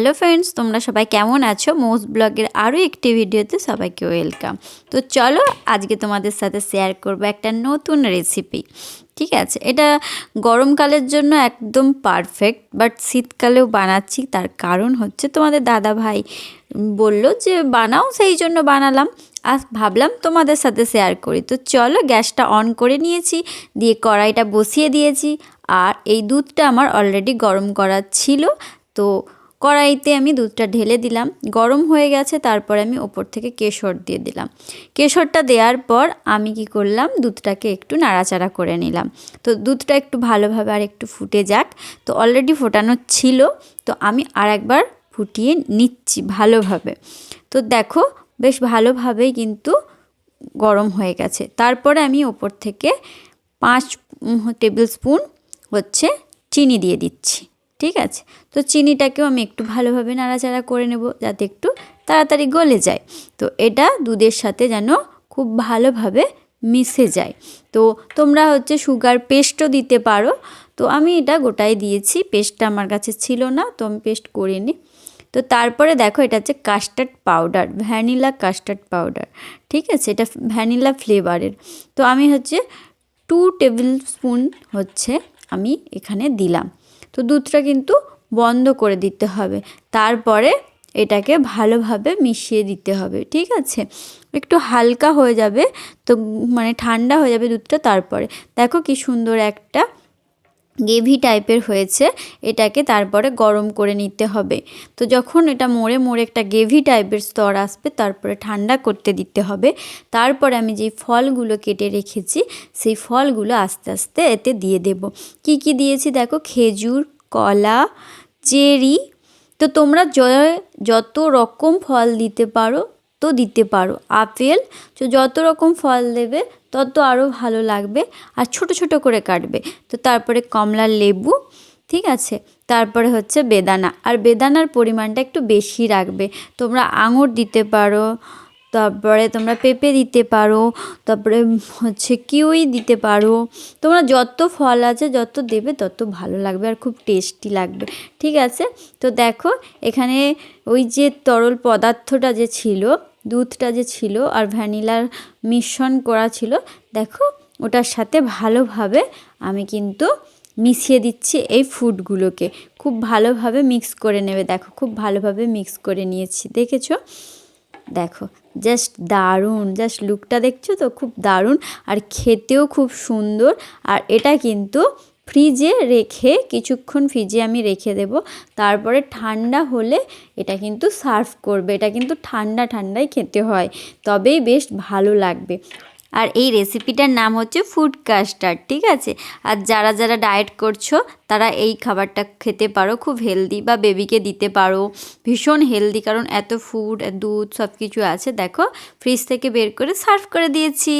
Hello friends, তোমরা সবাই কেমন আছো? মোস্ট ব্লগের আরও একটি ভিডিওতে সবাইকে ওয়েলকাম। তো চলো আজকে তোমাদের সাথে শেয়ার করব একটা নতুন রেসিপি ঠিক আছে? এটা গরমকালের জন্য একদম পারফেক্ট বাট শীতকালেও বানাচ্ছি, তার কারণ হচ্ছে তোমাদের দাদা ভাই বলল যে বানাও, সেই জন্য বানালাম। আর ভাবলাম তোমাদের সাথে শেয়ার করি। তো চলো গ্যাসটা অন করে নিয়েছি, দিয়ে কড়াইটা বসিয়ে দিয়েছি। আর এই দুধটা আমার অলরেডি গরম করা ছিল, তো কড়াইতে আমি দুধটা ঢেলে দিলাম, গরম হয়ে গেছে, তারপরে আমি ওপর থেকে কেশর দিয়ে দিলাম। কেশরটা দেওয়ার পর আমি কি করলাম, দুধটাকে একটু নাড়াচাড়া করে নিলাম। তো দুধটা একটু ভালোভাবে আর একটু ফুটে যাক, তো অলরেডি ফোটানো ছিল, তো আমি আর একবার ফুটিয়ে নিচ্ছি ভালোভাবে। তো দেখো, বেশ ভালোভাবেই কিন্তু গরম হয়ে গেছে। তারপরে আমি ওপর থেকে পাঁচ টেবিল স্পুন হচ্ছে চিনি দিয়ে দিচ্ছি। ঠিক আছে? তো চিনিটাকেও আমি একটু ভালোভাবে নাড়াচাড়া করে নেব যাতে একটু তাড়াতাড়ি গলে যায়। তো এটা দুধের সাথে যেন খুব ভালোভাবে মিশে যায়। তো তোমরা হচ্ছে সুগার পেস্টও দিতে পারো। তো আমি এটা গোটাই দিয়েছি, পেস্টটা আমার কাছে ছিল না, তো আমি পেস্ট করিনি তো তারপরে দেখো এটা হচ্ছে custard powder, vanilla custard powder, ঠিক আছে? এটা ভ্যানিলা ফ্লেভারের। তো আমি হচ্ছে টু টেবিল স্পুন হচ্ছে আমি এখানে দিলাম। তো দুধটা কিন্তু বন্ধ করে দিতে হবে। তারপরে এটাকে ভালোভাবে মিশিয়ে দিতে হবে, ঠিক আছে? একটু হালকা হয়ে যাবে, তো মানে ঠান্ডা হয়ে যাবে দুধটা তারপরে। দেখো কি সুন্দর একটা গেভি টাইপের হয়েছে, এটাকে তারপরে গরম করে নিতে হবে। তো যখন এটা মোড়ে মোড়ে একটা গেভি টাইপের স্তর আসবে, তারপরে ঠান্ডা করতে দিতে হবে। তারপরে আমি যেই ফলগুলো কেটে রেখেছি, সেই ফলগুলো আস্তে আস্তে এতে দিয়ে দেব। কি কি দিয়েছি দেখো? খেজুর, কলা, চেরি। তো তোমরা জয়, যত রকম ফল দিতে পারো তো দিতে পারো। আপেল তো যত রকম ফল দেবে, তত আরও ভালো লাগবে আর ছোট ছোট করে কাটবে। তো তারপরে কমলা লেবু, ঠিক আছে? তারপরে হচ্ছে বেদানা। আর বেদানার পরিমাণটা একটু বেশি রাখবে। তোমরা আঙুর দিতে পারো, তারপরে তোমরা পেঁপে দিতে পারো, তারপরে হচ্ছে কিউই দিতে পারো। তোমরা যত ফল আছে, যত দেবে, তত ভালো লাগবে আর খুব টেস্টি লাগবে। ঠিক আছে? তো দেখো, এখানে ওই যে তরল পদার্থটা যে ছিল দুধটা যে ছিল আর ভ্যানিলার মিশ্রণ করা ছিল, দেখো ওটার সাথে ভালোভাবে আমি কিন্তু মিশিয়ে দিচ্ছি এই ফুডগুলোকে। খুব ভালোভাবে মিক্স করে নেবে, দেখো খুব ভালোভাবে মিক্স করে নিয়েছি, দেখেছ? দেখো, জাস্ট দারুণ, জাস্ট লুকটা দেখছ তো? খুব দারুণ আর খেতেও খুব সুন্দর। আর এটা কিন্তু ফ্রিজে রেখে কিছুক্ষণ ফ্রিজে আমি রেখে দেব। তারপরে ঠান্ডা হলে এটা কিন্তু সার্ভ করবে। এটা কিন্তু ঠান্ডা ঠান্ডাই খেতে হয়। তবেই বেশ ভালো লাগবে। আর এই রেসিপিটার নাম হচ্ছে ফুড কাস্টার্ড, ঠিক আছে? আর যারা যারা ডায়েট করছ, তারা এই খাবারটা খেতে পারো। খুব হেলদি বা বেবিকে দিতে পারো। ভীষণ হেলদি, কারণ এত ফুড, দুধ সব কিছু আছে। দেখো, ফ্রিজ থেকে বের করে সার্ভ করে দিয়েছি।